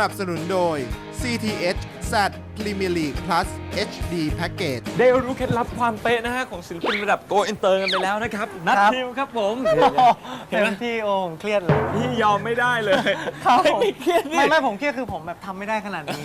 นับสนุนโดย CTH Z Premier League Plus HD Package ได้รู้เคล็ดลับความเป๊ะนะฮะ ของศิลปินระดับโกอินเตอร์กันไปแล้วนะครับ นัทครับทิวครับผม เห็เต็นไหมมที่โอ้ผมเครียดเลยพี่ยอมไม่ได้เลย ครับผมไม่เครียดนี่ไม่ไม่ผมเครียดคือผมแบบทำไม่ได้ขนาดนี้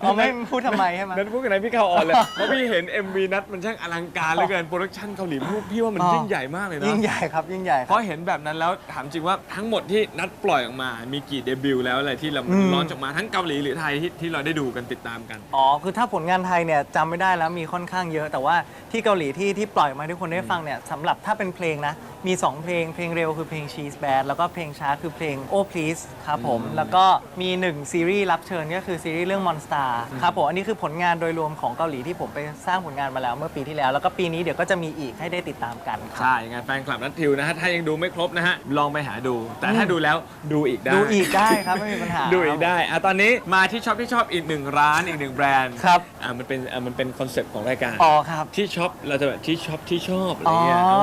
เอาไม่พูดทำไมใช่ไหมนั้นพูดกันไหนพี่เขาอ่อนเลยเพราะพี่เห็น MV นัทมันช่างอลังการเหลือเกินโปรดักชั่นเกาหลีพูดพี่ว่ามันอ๋อยิ่งใหญ่มากเลยนะยิ่งใหญ่ครับยิ่งใหญ่คเพรับราะเห็นแบบนั้นแล้วถามจริงว่าทั้งหมดที่นัดปล่อยออกมา มีกี่เดบิวต์แล้วอะไรที่เราอืมร้อนออกมาทั้งเกาหลีหรือไทยที่ที่เราได้ดูกันติดตามกันอ๋อคือถ้าผลงานไทยเนี่ยจำไม่ได้แล้วมีค่อนข้างเยอะ แต่ว่าที่เกาหลีที่ที่ปล่อยมาให้ทุกคนได้ฟังเนี่ยสำหรับถ้าเป็นเพลงนะ มี 2 เพลง เพลงเร็วคือเพลง Cheese Bad แล้วก็เพลงช้าคือเพลง Oh Please ครับผม แล้วก็มี 1 ซีรีส์รับเชิญก็คือซีรีส์เรื่อง Monster ครับผม อันนี้คือผลงานโดยรวมของเกาหลีที่ผมไปสร้างผลงานมาแล้วเมื่อปีที่แล้ว แล้วก็ปีนี้เดี๋ยวก็จะมีอีกให้ได้ติดตามกันครับ ใช่ยังไงแฟนคลับนัททิวนะฮะถ้ายังดูไม่ครบนะฮะลองไปหาดู แต่ถ้าดูแล้วดูอีกได้ ดูอีกได้ครับไม่มีปัญหา ดูอีกได้อะตอนนี้มาที่ช็อปที่ชอบอีกหนึ่งร้านอีกหนึ่งแบรนด์ครับ อะมันเป็นอะมันเป็นคอนเซ็ปต์ของรายการอ๋อครับที่ช็อปเราจะแบบที่ช็อปที่ชอบอะไรอ๋อเงี้ยเอ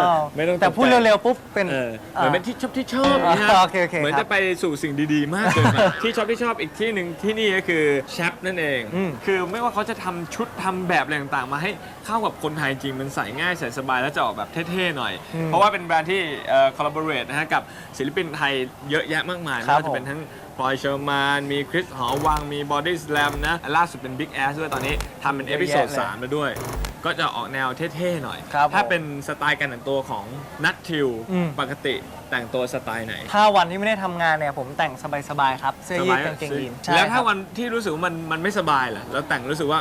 อไม่ต้องแต่พูดกใจเร็วๆปุ๊บเป็น เออเหมือนเป็นที่ชอบที่ชอบอ่านะฮะโอเคโอเคเหมือนครับจะไปสู่สิ่งดีๆ มากเกินไปที่ชอบที่ชอบอีกที่หนึ่งที่นี่ก็คือแชปนั่นเอง อืม คือไม่ว่าเขาจะทำชุดทำแบบอะไรต่างๆ มาให้เข้ากับคนไทยจริงมันใส่ง่ายใส่สบายแล้วจะออกแบบเท่ๆหน่อย เพราะว่าเป็นแบรนด์ที่คอลลาบอร์เรทนะฮะกับศิลปินไทยเยอะแยะมากมายไม่ครับว่าจะเป็นผมทั้งพลอยเชอร์มานมีคริสหอวังมีบอดี้สแลมนะล่าสุดเป็น Big Ass ด้วยตอนนี้ทำเป็นเอพิโซดเยอะแยะเลย สามแล้วด้วย ก็จะออกแนวเท่ๆหน่อย ครับถ้าผมเป็นสไตล์การแต่งตัวของนัททิวอืม ปกติแต่งตัวสไตล์ไหนถ้าวันที่ไม่ได้ทำงานเนี่ยผมแต่งสบายๆครับ เสื้อยืดกางเกงยีนใช่แล้วถ้าครับวันที่รู้สึกว่ามันมันไม่สบายล่ะแล้วแต่งรู้สึกว่า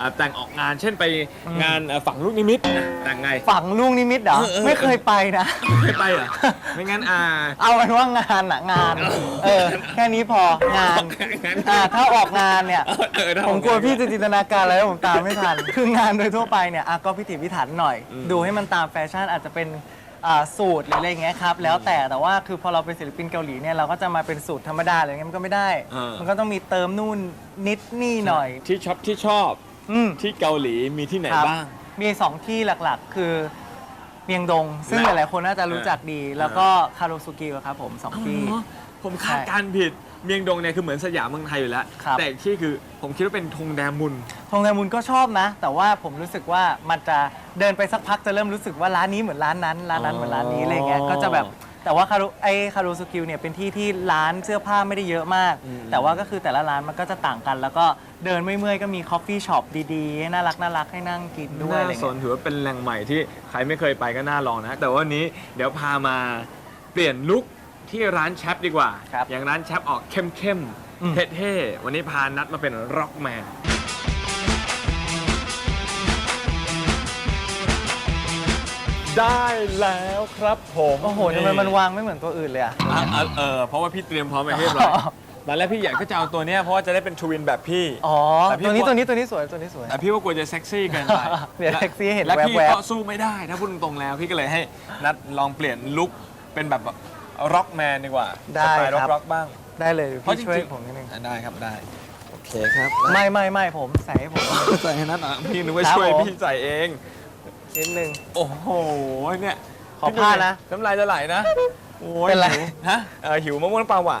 อ่าแต่งออกงานเช่นไปอืมงานเอ่อฝังลูกนิมิตนะแต่งไง ฝังลูกนิมิตเหรอ เออเออ ไม่เคยไปนะ ไม่ไปเหรอไม่งั้นอ่า เอาเป็นว่างานอะงาน เออ แค่นี้พองานงั้นอ่าถ้าออกงานเนี่ย เออถ้าอผอกมกลัวงานพี่จะจินตนาการอะไรแล้วผมตามไม่ทัน คืองานโดยทั่วไปเนี่ยอะก็พิถีพิถันหน่อยอืมดูให้มันตามแฟชั่นอาจจะเป็นอ่าสูตรหรืออะไรอย่างเงี้ยครับ แล้วแต่แต่ว่าคือพอเราเป็นศิลปินเกาหลีเนี่ยเราก็จะมาเป็นสูตรธรรมดาอะไรเงี้ยมันก็ไม่ได้ เออ มันก็ต้องมีเติมนู่นนิดนี่หน่อย ที่ช็อปที่ชอบ อืม ที่เกาหลีมีที่ไหนครับบ้าง มีสองที่หลักๆ คือเมียงดง ซึ่งและหลายๆคนน่าจะรู้จักดีแล้วก็คาโรสุกิครับผมสองที่ อ๋อผมคาดการณ์ผิดเมียงดงเนี่ยคือเหมือนสยามเมืองไทยอยู่แล้ว ครับ แต่อีกที่คือผมคิดว่าเป็นธงแดมุน ทงแดมุนก็ชอบนะ แต่ว่าผมรู้สึกว่ามันจะเดินไปสักพักจะเริ่มรู้สึกว่าร้านนี้เหมือนร้านนั้น ร้านนั้นเหมือนร้านนี้อะไรเงี้ยอ๋อก็จะแบบ แต่ว่าคารุไอคารุสุกิเนี่ยเป็นที่ที่ร้านเสื้อผ้าไม่ได้เยอะมาก อืม แต่ว่าก็คือแต่ละร้านมันก็จะต่างกัน แล้วก็เดินไม่เมื่อยๆก็มีคอฟฟี่ช็อปดีๆให้น่ารักน่ารักให้นั่งกินด้วยอะไรน่าสเงี้นยถือว่าเป็นแหล่งใหม่ที่ใครไม่เคยไปก็น่าลองนะ แต่ว่าวันนี้เดี๋ยวพามาเปลี่ยนลุคที่ร้านแชปดีกว่าครับอย่างร้านแชปออกเข้มอืมๆ เท่ๆ วันนี้พานัดมาเป็นร็อกแมน ได้แล้วครับผมโอ้โหทำไมมันวางไม่เหมือนตัวอื่นเลยอะอะอะเออเพราะว่าพี่เตรียมพร้อมไปเรียบร้อยตอนแรกพี่อยากก็จะเอาตัวเนี้ยเพราะว่าจะได้เป็นทวินแบบพี่ อ๋อแต่พี่ตัวนี้ว่าตัวนี้ตัวนี้สวยตัวนี้สวย แต่พี่ว่ากลัวจะเซ็กซี่เกินไปเดี๋ยวเซ็กซี่เห็นแล้วพี่แวบๆ ก็สู้ไม่ได้ถ้าพูดตรงๆแล้ว พี่ก็เลยให้นัดลองเปลี่ยนลุคเป็นแบบร็อกแมนดีกว่าได้สไตล์ร็อครักบร็อกบ้าง ได้เลยเพราะพี่จช่วยริงๆผมนิดนึงอะได้ครับได้โอเคครับไม่ไม่ไม่ผมใส่ให้ผม ใส่ให้นัดอะพี่นึกว่าครับช่วยผม พี่ใส่เอง นิดนึง โอ้โหเนี่ยขอพลาดนะ น้ำลายจะไหลนะโอ้ยเป็นไร หิวฮะเออหิวมะม่วงน้ำปลาหวาน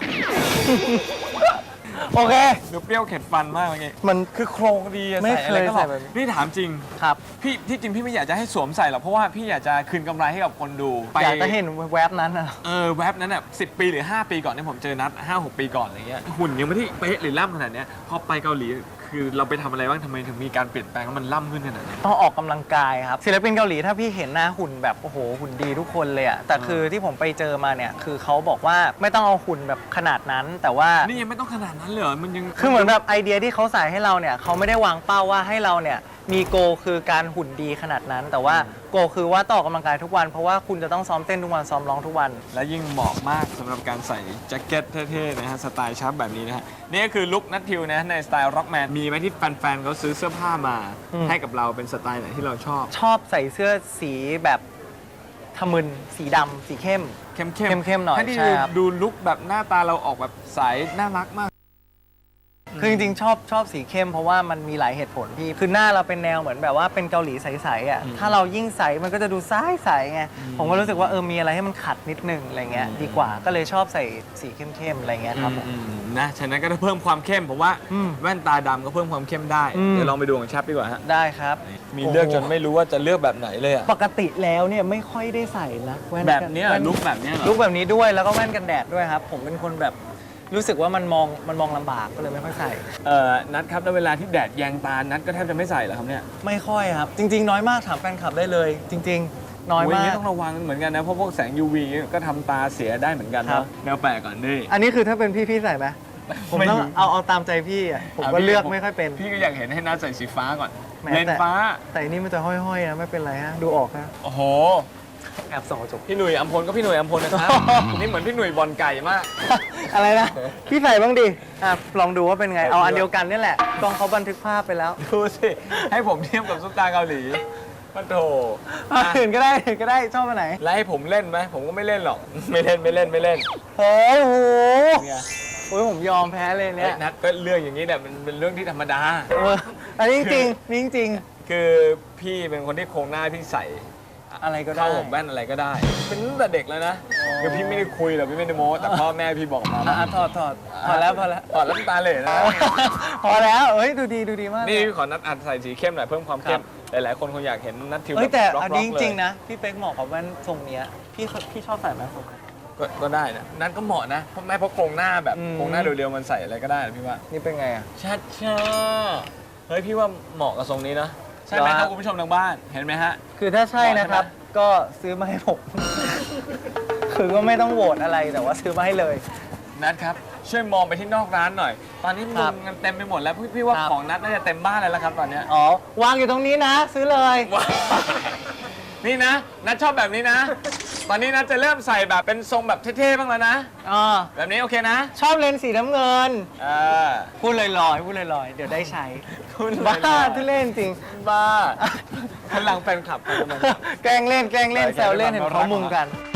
โอเค ดูเปรี้ยวเข็ดฟันมากเมื่อกี้มัน คือโครงดีอะไม่ใส่อะไรก็หลอกเคยใส่แบบนี้ นี่ถามจริง ครับ พี่ที่จริงพี่ไม่อยากจะให้สวมใส่หรอกเพราะว่าพี่อยากจะคืนกำไรให้กับคนดูไปอยากจะเห็นแวบนั้นนะ เออแว็บนั้นอะสิปีหรือ 5 ปีก่อนที่ผมเจอนัด5 6 ปีก่อนอะไรเงี้ยหุ่นยังไม่ได้เป๊ะหรือล่ำขนาดเนี้ยพอไปเกาหลี คือเราไปทำอะไรบ้างทำไมถึงมีการเปลี่ยนแปลงแล้วมันล่ำขึ้นขนาดนี้ ต้องออกกำลังกายครับศิลปินเกาหลีถ้าพี่เห็นหน้าหุ่นแบบโอ้โหหุ่นดีทุกคนเลยอะแต่คือที่ผมไปเจอมาเนี่ยคือเขาบอกว่าไม่ต้องเอาหุ่นแบบขนาดนั้น แต่ว่านี่ยังไม่ต้องขนาดนั้นเลยเหรอมันยังคือเหมือนแบบไอเดียที่เขาใส่ให้เราเนี่ยเขาไม่ได้วางเป้าว่าให้เราเนี่ย มีโกคือการหุ่นดีขนาดนั้น แต่ว่าโกคือว่าต้องออกกำลังกายทุกวัน เพราะว่าคุณจะต้องซ้อมเต้นทุกวันซ้อมร้องทุกวัน และยิ่งเหมาะมากสำหรับการใส่แจ็คเก็ตเท่ๆนะฮะสไตล์ชาร์ปแบบนี้นะฮะนี่ก็คือลุคนัททิวนะในสไตล์ร็อกแมนมีไหมที่แฟนๆเขาซื้อเสื้อผ้ามา อืม ให้กับเราเป็นสไตล์ไหนที่เราชอบชอบใส่เสื้อสีแบบทะมึนสีดำสีเข้ม เข้มๆเข้มๆหน่อยให้ที่ใช่ครับ ดูลุคแบบหน้าตาเราออกแบบใสน่ารักมาก คือจริงๆ ชอบชอบสีเข้มเพราะว่ามันมีหลายเหตุผลพี่ คือหน้าเราเป็นแนวเหมือนแบบว่าเป็นเกาหลีใสๆอะ ถ้าเรายิ่งใสมันก็จะดูใสๆไง ผมก็รู้สึกว่าเออมีอะไรให้มันขัดนิดนึงอะไรเงี้ยดีกว่า ก็เลยชอบใส่สีเข้มๆอะไรเงี้ยครับผม อืมอืมนะ ฉะนั้นก็จะเพิ่มความเข้มผมว่าอืมแว่นตาดำก็เพิ่มความเข้มได้ อืม เดี๋ยวลองไปดูของชับดีกว่าฮะ ได้ครับ มีเลือกจนไม่รู้ว่าจะเลือกแบบไหนเลยอะปกติแล้วเนี่ยไม่ค่อยได้ใส่นะแว่นแบกับเนี้ยแว่นลุกแบบเนี้ยเหรอ ลุกแบบนี้ด้วยแล้วก็แว่นกันแดดด้วยครับ ผมเป็นคนแบบ รู้สึกว่ามันมองมันมองลำบากก็เลยไม่ค่อยใส่ เอ่อนัดครับแล้วเวลาที่แดดแยงตานัดก็แทบจะไม่ใส่เหรอครับเนี่ยไม่ค่อยครับ จริง ๆ น้อยมากถามแฟนคลับได้เลย จริง ๆ น้อยโอ้มาางกนี้ต้องระวังเหมือนกันนะเพราะพวกแสง UV ก็ทำตาเสียได้เหมือนกันครันะบ แนวแปลกก่อนนี่อันนี้คือถ้าเป็นพี่พี่ใส่ไหมผมไม่ต้องรู้ เอาเอาตามใจพี่อะผมก็ะพี่เลือกไม่ค่อยเป็น พี่ก็อยากเห็นให้นัดใส่สีฟ้าก่อนแหมเลนแต่ ฟ้า แต่อันนี่มันจะห้อยๆนะไม่เป็นไรฮะดูออกนะโอ้โห แอบส่องกระจก พี่หนุ่ยอัมพลก็พี่หนุ่ยอัมพลนะครับ นี่เหมือนพี่หนุ่ยบอลไก่มาก อะไรนะ พี่ใส่บ้างดิอะลองดูว่าเป็นไง เอาอันเดียวกันนี่แหละกล้องเขาบันทึกภาพไปแล้วดูสิ ให้ผมเทียบกับซุปตาเกาหลีปะโถอะอื่นก็ได้อื่นก็ได้ชอบอันไหน แล้วให้ผมเล่นไหมผมก็ไม่เล่นหรอก ไม่เล่นไม่เล่นไม่เล่นเฮ้ยโหเนี่ยโอ้ยผมยอมแพ้เลยเอ้เนี่ยยนัดก็เรื่องอย่างนี้เนี่ยมันเป็นเรื่องที่ธรรมดา เอออันนี้จริงๆนี่จริง คือพี่เป็นคนที่โครงหน้าพี่ใส่ๆ อะไรก็ได้ เข้าผมแว่นอะไรก็ได้ เป็นตั้งแต่เด็กแล้วนะคือพี่ไม่ได้คุยหรอกพี่ไม่ได้โม้แต่พ่อแม่พี่บอกมาอะว่าอะถอดถอดพอแล้วพอแล้ว ถอดแล้วน้ำตาเหล่นะ พอแล้วเอ้ยดูดีดูดีมากนี่เลยพี่ขอนัดอัดใส่สีเข้มหน่อยเพิ่มความเข้ม หลายๆ คนคงอยากเห็นนัดทิวเฮ้ยแบบแต่ร็อกอันๆนี้จริงเลยๆนะพี่เป๊กเหมาะกับแว่นทรงเนี้ยพี่พี่ชอบใส่ไหมทรงนี้ก็ก็ได้นะ นั่นก็เหมาะนะ เพราะไม่เพราะโครงหน้าแบบอืม โครงหน้าเรียวๆมันใส่อะไรก็ได้นะพี่ว่า นี่เป็นไงอะชัดชาเฮ้ยพี่ว่าเหมาะกับทรงนี้นะ ใช่ไหมเหรอคฮะรับคุณผู้ชมทางบ้านเห็นไหมฮะ คือถ้าใช่นะครับเหมาะใช่ไหมก็ซื้อมาให้ผม คือก็ไม่ต้องโหวตอะไรแต่ว่าซื้อมาให้เลย นัดครับ ช่วยมองไปที่นอกร้านหน่อย ตอนนี้คมุรับงกันเต็มไปหมดแล้วพี่พี่ว่าครับ ของนัดน่าจะเต็มบ้านเลยแล้วครับตอนเนี้ยอ๋อ วางอยู่ตรงนี้นะ ซื้อเลยว้าวนี่นะ นัดชอบแบบนี้นะ ตอนนี้นัดจะเริ่มใส่แบบเป็นทรงแบบเท่ๆบ้างแล้วนะอ๋อแบบนี้โอเคนะชอบเลนส์สีน้ำเงินอ่าพูดลอยๆพูดลอยๆ เดี๋ยวได้ใช้คุณบ้าทุเล่นจริง บ้าพลังแฟนคลับครับพลังแฟนคลับแกล้งเล่นแกล้งเล่นใช่แซวเล่นใช่เห็นความเขารักมุงกันของ